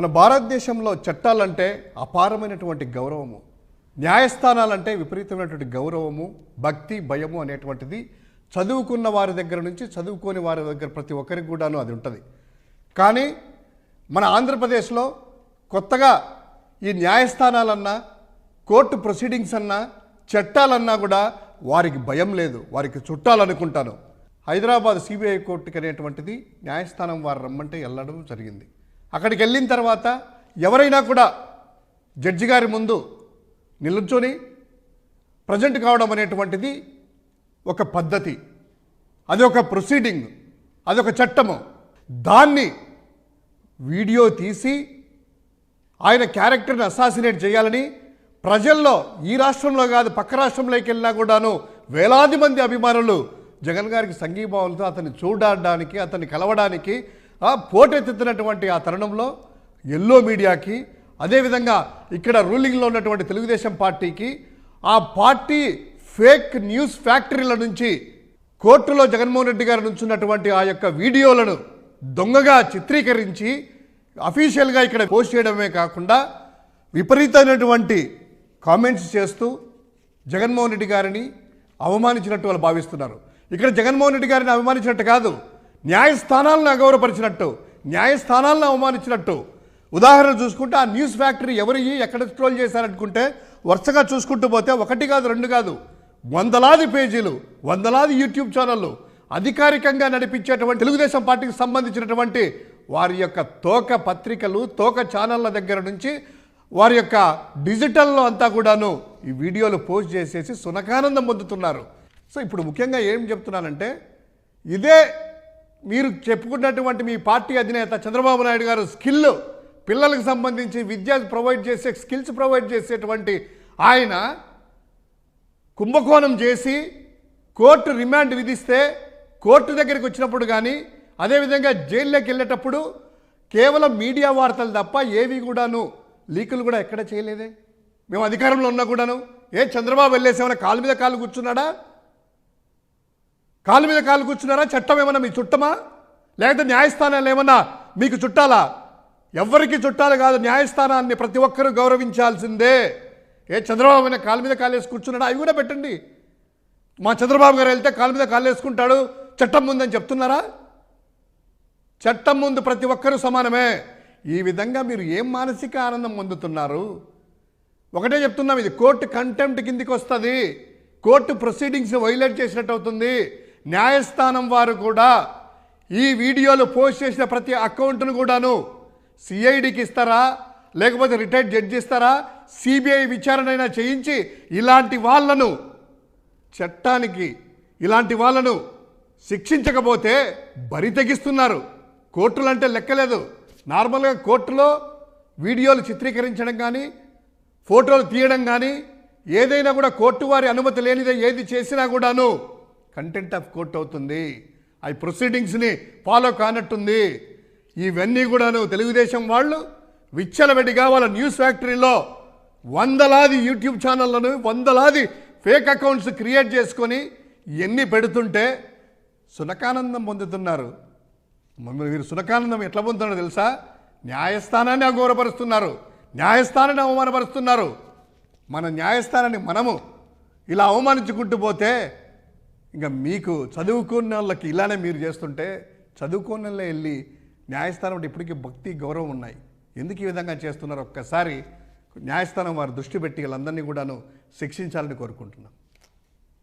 మన భారతదేశంలో చట్టాలంటే అపారమైనటువంటి గౌరవము న్యాయస్థానాలంటే విపరీతమైనటువంటి గౌరవము భక్తి భయము అనేటువంటిది చదువుకున్న వారి దగ్గర నుంచి చదువుకోని వారి దగ్గర ప్రతి ఒక్కరికి కూడాను అది ఉంటుంది. కానీ మన ఆంధ్రప్రదేశ్లో కొత్తగా ఈ న్యాయస్థానాలన్నా కోర్టు ప్రొసీడింగ్స్ అన్నా చట్టాలన్నా కూడా వారికి భయం లేదు వారికి చుట్టాలనుకుంటాను. హైదరాబాద్ సిబిఐ కోర్టుకి అనేటువంటిది న్యాయస్థానం వారు రమ్మంటే వెళ్ళడం జరిగింది. అక్కడికి వెళ్ళిన తర్వాత ఎవరైనా కూడా జడ్జి గారి ముందు నిల్చొని ప్రజెంట్ కావడం అనేటువంటిది ఒక పద్ధతి. అది ఒక ప్రొసీడింగ్ అదొక చట్టము. దాన్ని వీడియో తీసి ఆయన క్యారెక్టర్ని అసాసినేట్ చేయాలని ప్రజల్లో ఈ రాష్ట్రంలో కాదు పక్క రాష్ట్రంలోకి వెళ్ళినా కూడాను వేలాది మంది అభిమానులు జగన్ గారికి సంఘీభావంతో అతన్ని చూడడానికి అతన్ని కలవడానికి పోటెత్తుతున్నటువంటి ఆ తరుణంలో ఎల్లో మీడియాకి అదేవిధంగా ఇక్కడ రూలింగ్లో ఉన్నటువంటి తెలుగుదేశం పార్టీకి ఆ పార్టీ ఫేక్ న్యూస్ ఫ్యాక్టరీల నుంచి కోర్టులో జగన్మోహన్ రెడ్డి గారు నుంచున్నటువంటి ఆ యొక్క వీడియోలను దొంగగా చిత్రీకరించి అఫీషియల్గా ఇక్కడ పోస్ట్ చేయడమే కాకుండా విపరీతమైనటువంటి కామెంట్స్ చేస్తూ జగన్మోహన్ రెడ్డి గారిని అవమానించినట్టు వాళ్ళు భావిస్తున్నారు. ఇక్కడ జగన్మోహన్ రెడ్డి గారిని అవమానించినట్టు కాదు. న్యాయస్థానాలను అగౌరవపరిచినట్టు న్యాయస్థానాలను అవమానించినట్టు. ఉదాహరణ చూసుకుంటే ఆ న్యూస్ ఫ్యాక్టరీ ఎవరు ఎక్కడ స్ట్రోల్ చేశారనుకుంటే వరుసగా చూసుకుంటూ పోతే ఒకటి కాదు రెండు కాదు వందలాది పేజీలు వందలాది యూట్యూబ్ ఛానళ్ళు అధికారికంగా నడిపించేటువంటి తెలుగుదేశం పార్టీకి సంబంధించినటువంటి వారి యొక్క తోక పత్రికలు తోక ఛానళ్ళ దగ్గర నుంచి వారి యొక్క డిజిటల్లో అంతా కూడాను ఈ వీడియోలు పోస్ట్ చేసేసి సునకానందం పొందుతున్నారు. సో ఇప్పుడు ముఖ్యంగా ఏం చెప్తున్నానంటే ఇదే మీరు చెప్పుకున్నటువంటి మీ పార్టీ అధినేత చంద్రబాబు నాయుడు గారు స్కిల్ పిల్లలకు సంబంధించి విద్య ప్రొవైడ్ చేసే స్కిల్స్ ప్రొవైడ్ చేసేటువంటి ఆయన కుంభకోణం చేసి కోర్టు రిమాండ్ విధిస్తే కోర్టు దగ్గరికి వచ్చినప్పుడు కానీ అదేవిధంగా జైల్లోకి వెళ్ళేటప్పుడు కేవలం మీడియా వార్తలు తప్ప ఏవి కూడాను లీకులు కూడా ఎక్కడ చేయలేదే? మేము అధికారంలో ఉన్నా కూడాను. ఏ చంద్రబాబు వెళ్ళేసేమైనా కాలు మీద కాలు కూర్చున్నాడా? కాలు మీద కాలు కూర్చున్నారా? చట్టం ఏమన్నా మీ చుట్టమా? లేకపోతే న్యాయస్థానాలు ఏమన్నా మీకు చుట్టాలా? ఎవరికి చుట్టాలు కాదు న్యాయస్థానాన్ని ప్రతి ఒక్కరూ గౌరవించాల్సిందే. ఏ చంద్రబాబు అయినా కాలు మీద కాలు వేసి కూర్చున్నాడా? అవి కూడా పెట్టండి. మా చంద్రబాబు గారు వెళ్తే కాలు మీద కాలు వేసుకుంటాడు. చట్టం ముందని చెప్తున్నారా? చట్టం ముందు ప్రతి ఒక్కరూ సమానమే. ఈ విధంగా మీరు ఏం మానసిక ఆనందం పొందుతున్నారు? ఒకటే చెప్తున్నాం ఇది కోర్టు కంటెంప్ట్ కిందికి వస్తుంది. కోర్టు ప్రొసీడింగ్స్ వైలేట్ చేసినట్టు అవుతుంది. న్యాయస్థానం వారు కూడా ఈ వీడియోలు పోస్ట్ చేసిన ప్రతి అకౌంట్ను కూడాను సిఐడికి ఇస్తారా? లేకపోతే రిటైర్డ్ జడ్జి ఇస్తారా? సిబిఐ విచారణైనా చేయించి ఇలాంటి వాళ్ళను చట్టానికి ఇలాంటి వాళ్ళను శిక్షించకపోతే బరి తెగిస్తున్నారు. కోర్టులు అంటే లెక్కలేదు. నార్మల్గా కోర్టులో వీడియోలు చిత్రీకరించడం కానీ ఫోటోలు తీయడం కానీ ఏదైనా కూడా కోర్టు వారి అనుమతి లేనిదే ఏది చేసినా కూడాను కంటెంట్ ఆఫ్ కోర్ట్ అవుతుంది. ఆ ప్రొసీడింగ్స్ని ఫాలో కానట్టుంది. ఇవన్నీ కూడాను తెలుగుదేశం వాళ్ళు విచ్చలవిడిగా వాళ్ళ న్యూస్ ఫ్యాక్టరీలో వందలాది యూట్యూబ్ ఛానళ్ళను వందలాది ఫేక్ అకౌంట్స్ క్రియేట్ చేసుకొని ఎన్ని పెడుతుంటే సునకానందం పొందుతున్నారు. మీరు సునకానందం ఎట్లా పొందుతున్నారో తెలుసా? న్యాయస్థానాన్ని అగౌరవపరుస్తున్నారు న్యాయస్థానాన్ని అవమానపరుస్తున్నారు. మన న్యాయస్థానాన్ని మనము ఇలా అవమానించుకుంటూ పోతే ఇంకా మీకు చదువుకున్న వాళ్ళకి ఇలానే మీరు చేస్తుంటే చదువుకున్న వాళ్ళే వెళ్ళి న్యాయస్థానం అంటే ఇప్పటికీ భక్తి గౌరవం ఉన్నాయి. ఎందుకు ఈ విధంగా చేస్తున్నారు? ఒక్కసారి న్యాయస్థానం వారు దృష్టి పెట్టి వీళ్ళందరినీ కూడాను శిక్షించాలని కోరుకుంటున్నాం.